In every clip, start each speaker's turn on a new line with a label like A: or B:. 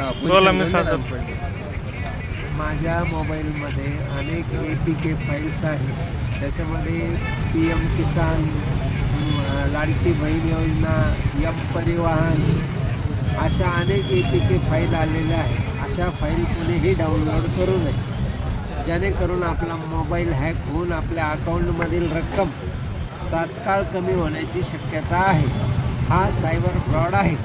A: बोला मी
B: माझ्या मोबाईलमध्ये अनेक ए पी के फाईल्स आहेत. त्याच्यामध्ये पी एम किसान लाडकी बहीण योजना यम परिवहन अशा अनेक ए पी के फाईल आलेल्या आहेत. अशा फाईल कुणीही डाउनलोड करू नये. जेणेकरून आपला मोबाईल हॅक होऊन आपल्या अकाउंटमधील रक्कम तात्काळ कमी होण्याची शक्यता आहे. हा सायबर फ्रॉड आहे.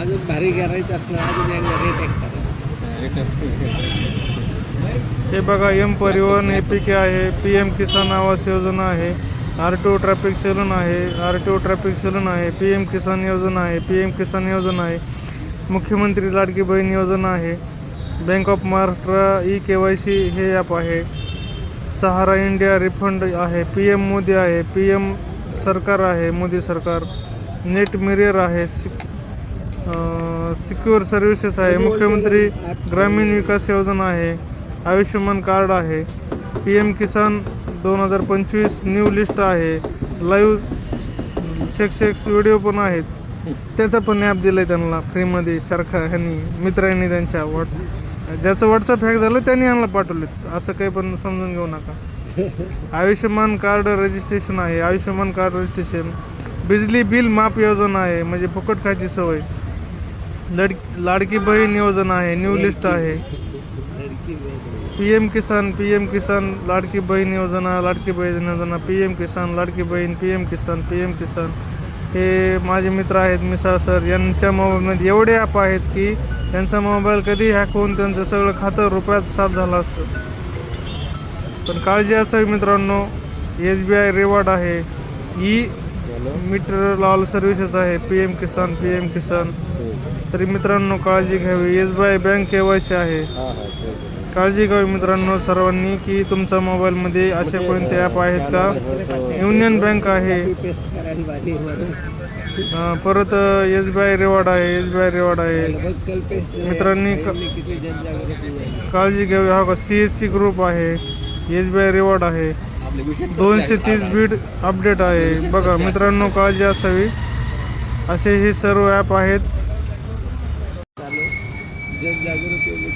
B: अजून भारी करायचं असणार अजून एकदा रेट
A: हे बघा एम परिवहन ए पी के आहे पी एम किसान आवास योजना आहे आर टी ओ ट्रॅफिक चलन आहे आर टी ओ ट्रॅफिक चलन आहे पी एम किसान योजना आहे पी एम किसान योजना आहे मुख्यमंत्री लाडकी बहीण योजना आहे bank of Maharashtra E K Y C हे ॲप आहे सहारा इंडिया रिफंड आहे पी एम मोदी आहे पी एम सरकार आहे मोदी सरकार नेट मिरियर आहे सिक सिक्युअर सर्व्हिसेस आहे मुख्यमंत्री ग्रामीण विकास योजना आहे आयुष्यमान कार्ड आहे पी एम किसान दोन हजार पंचवीस न्यू लिस्ट आहे लाईव्ह एक्स व्हिडिओ पण आहेत. त्याचं पण ॲप दिलं आहे त्यांना फ्रीमध्ये सारखा ह्यांनी मित्रांनी त्यांच्या व्हॉट ज्याचं व्हॉट्सअप हॅक झालं त्यांनी यांना पाठवलेत. असं काही पण समजून घेऊ नका. आयुष्यमान कार्ड रजिस्ट्रेशन आहे आयुष्यमान कार्ड रजिस्ट्रेशन. बिजली बिल माफ योजना आहे म्हणजे फुकट खायची सवय. लड लाडकी बहीण योजना आहे न्यू लिस्ट आहे. P M Kisan P M Kisan Ladki Bahin योजना लाडकी बहीण योजना P M Kisan Ladki Bahin P M Kisan P M Kisan. हे माझे मित्र आहेत मिसा सर यांच्या मोबाईलमध्ये एवढे ॲप आहेत की त्यांचा मोबाईल कधी हॅक होऊन त्यांचं सगळं खातं रुपयात साफ झालं असतं. पण काळजी असावी मित्रांनो. एस बी आय रिवॉर्ड आहे. ई मीटर लॉल सर्व्हिसेस आहे. P M Kisan P M Kisan. तरी मित्रांनो काळजी घ्यावी. S B I bank K Y C आहे. काळजी घ्यावी मित्रांनो सर्वांनी की तुमच्या मोबाईलमध्ये असे कोणते ॲप आहेत का? युनियन बँक आहे. परत एस बी आय रिवॉर्ड आहे. एस बी आय रिवॉर्ड आहे. मित्रांनी. काळजी घ्यावी. हा का? सी एस सी ग्रुप आहे. एस बी आय रिवॉर्ड आहे दोनशे तीस बीट अपडेट आहे. बघा मित्रांनो काळजी असावी. असे हे सर्व ॲप आहेत.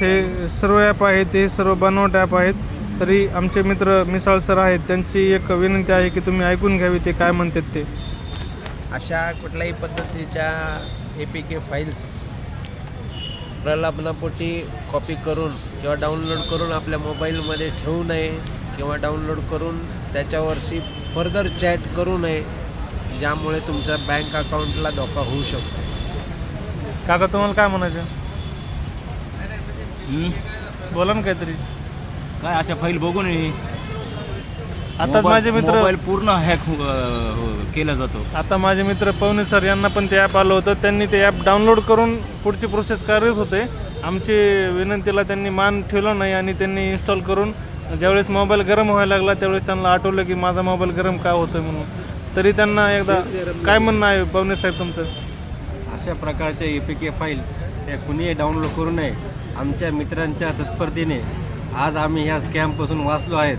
A: हे सर्व ॲप आहेत हे सर्व बनावट ॲप आहेत. तरी आमचे मित्र मिसाळ सर आहेत त्यांची एक विनंती आहे की तुम्ही ऐकून घ्यावी ते काय म्हणतात ते.
B: अशा कुठल्याही पद्धतीच्या ए पी के फाईल्स प्रलापनापोटी कॉपी करून किंवा डाउनलोड करून आपल्या मोबाईलमध्ये ठेवू नये किंवा डाउनलोड करून त्याच्यावरशी फर्दर चॅट करू नये ज्यामुळे तुमच्या बँक अकाउंटला धोका होऊ शकतो.
A: काका तुम्हाला काय म्हणायचं?
C: हम्म?
A: बोला ना काहीतरी.
C: काय अशा फाईल बघून
A: आता माझे मित्र
C: मोबाईल पूर्ण हॅक केला जातो.
A: आता माझे मित्र पवने सर यांना पण ते ॲप आलं होतं. त्यांनी ते ॲप डाउनलोड करून पुढची प्रोसेस करत होते. आमची विनंतीला त्यांनी मान ठेवला नाही आणि त्यांनी इन्स्टॉल करून ज्यावेळेस मोबाईल गरम व्हायला लागला त्यावेळेस त्यांना आठवलं की माझा मोबाईल गरम का होतोय म्हणून. तरी त्यांना एकदा काय म्हणणं आहे पवने साहेब तुमचं?
C: अशा प्रकारच्या ए पी के फाईल त्या कुणीही डाउनलोड करू नये. आमच्या मित्रांच्या तत्परतेने आज आम्ही ह्या स्कॅमपासून वाचलो आहेत.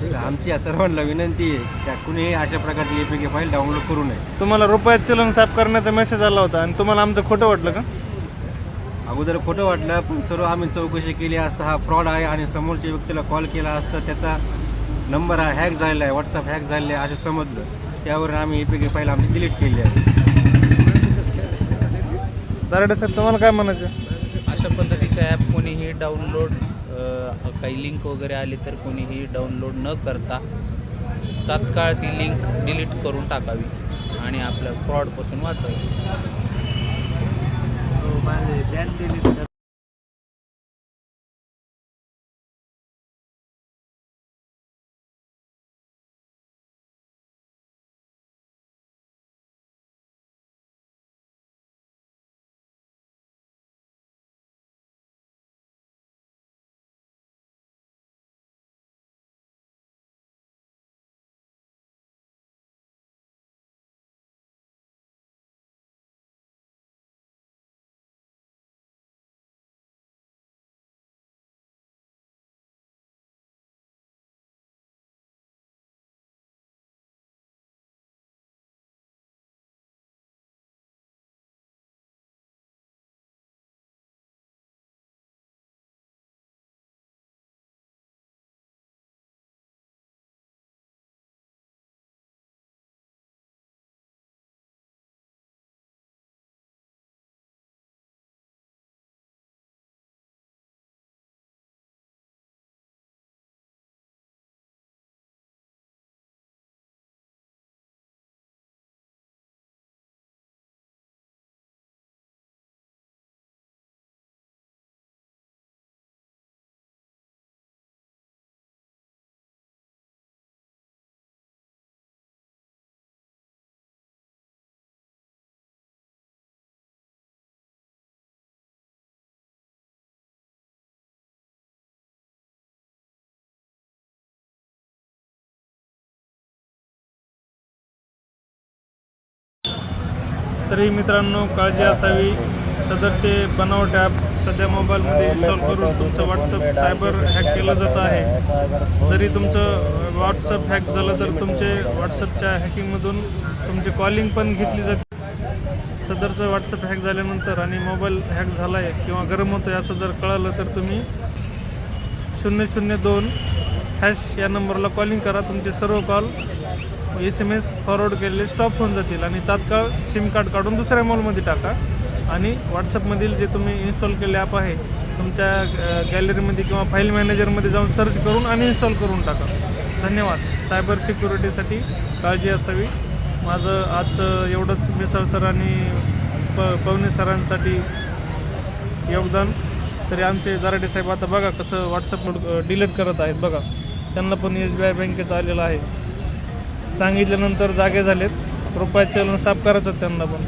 C: तर आमची या सर्वांना विनंती आहे त्या कुणीही अशा प्रकारची A P K file download करू नये.
A: तुम्हाला रुपयात चलन साफ करण्याचा मेसेज आला होता आणि तुम्हाला आमचं खोटं वाटलं का?
C: अगोदर खोटं वाटलं पण सर्व आम्ही चौकशी केली असता हा फ्रॉड आहे आणि समोरच्या व्यक्तीला कॉल केला असता त्याचा नंबर हा हॅक झालेला आहे व्हॉट्सअप हॅक झालेला आहे असं समजलं. त्यावर आम्ही ए पी के फाईल आमची डिलीट केली आहे.
A: दाराडे साहेब तुम्हाला काय म्हणायचं?
D: अशा पद्धतीचे ॲप कोणीही डाउनलोड काही लिंक वगैरे आली तर कोणीही डाउनलोड न करता तात्काळ ती लिंक डिलीट करून टाकावी आणि आपल्या फ्रॉडपासून वाचावी
A: तरी मित्रांनो काळजी असावी. सदरचे बनावट ॲप सध्या मोबाईलमध्ये इन्स्टॉल करून तुमचं व्हॉट्सअप सायबर हॅक केलं जात आहे. जरी तुमचं व्हॉट्सअप हॅक झालं तर तुमचे व्हॉट्सअपच्या हॅकिंगमधून तुमची कॉलिंग पण घेतली जाते. सदरचं व्हॉट्सअप हॅक झाल्यानंतर आणि मोबाईल हॅक झाला आहे किंवा गरम होतो याचं जर कळालं तर तुम्ही शून्य शून्य दोन हॅश या नंबरला कॉलिंग करा. तुमचे सर्व call S M S forward केलेले स्टॉप होऊन जातील आणि तात्काळ सिम कार्ड काढून दुसऱ्या मॉलमध्ये टाका. आणि व्हॉट्सअपमधील जे तुम्ही इन्स्टॉल केले ॲप आहे तुमच्या गॅलरीमध्ये किंवा फाईल मॅनेजरमध्ये जाऊन सर्च करून अनइन्स्टॉल करून टाका. धन्यवाद. सायबर सिक्युरिटीसाठी काळजी असावी. माझं आजचं एवढंच मिसळ सर आणि प पवने सरांसाठी योगदान. तरी आमचे दराडे साहेब आता बघा कसं व्हॉट्सअप डिलीट करत आहेत. बघा त्यांना पण एस बी आय बँकेचं आलेलं आहे. सांगितल्यानंतर जागे झालेत. रुपयात चलन साफ करायचं त्यांना पण.